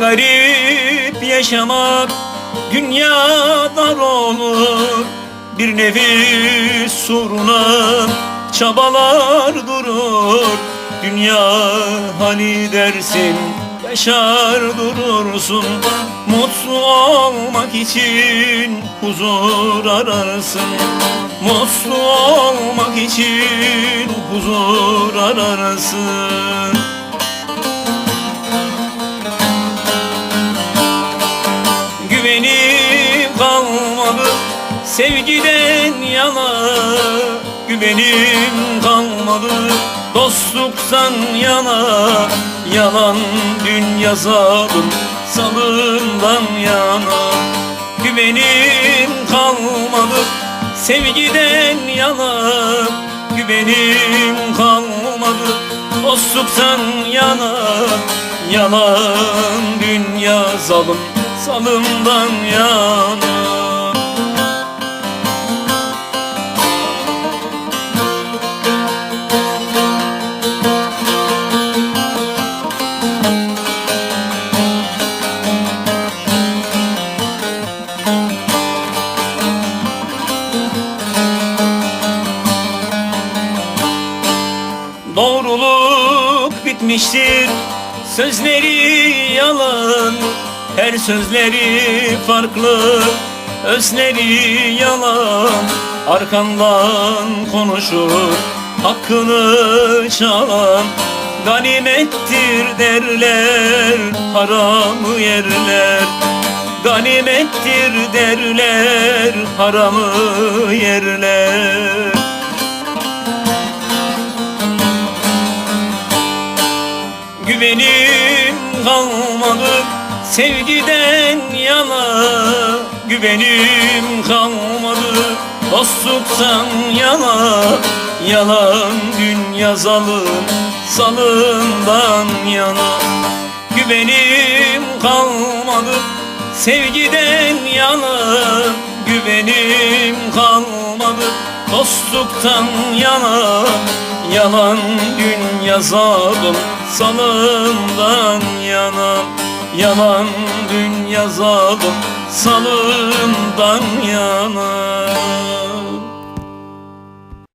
garip yaşamak Dünya dar olur. Bir nevi soruna Çabalar durur. Dünya hani dersin Yaşar durursun. Mutlu olmak için huzur ararsın. Mutlu olmak için huzur ararsın. Sevgiden yana Güvenim kalmadı dostluktan yana Yalan dünya zalim salımdan yana Güvenim kalmadı. Sevgiden yana Güvenim kalmadı dostluktan yana Yalan dünya zalim salımdan yana Doğruluk bitmiştir Sözleri yalan. Her sözleri farklı Özleri yalan. Arkandan konuşur Hakkını çalan. Ganimettir derler Haramı yerler Ganimettir derler Haramı yerler. Güvenim kalmadı sevgiden yana. Güvenim kalmadı dostluktan yana. Yalan dünya zalim salından yana. Güvenim kalmadı sevgiden yana Güvenim kalmadı dostluktan yana Yalan dünya zalim salından yana. Yalan dünya zalim salından yana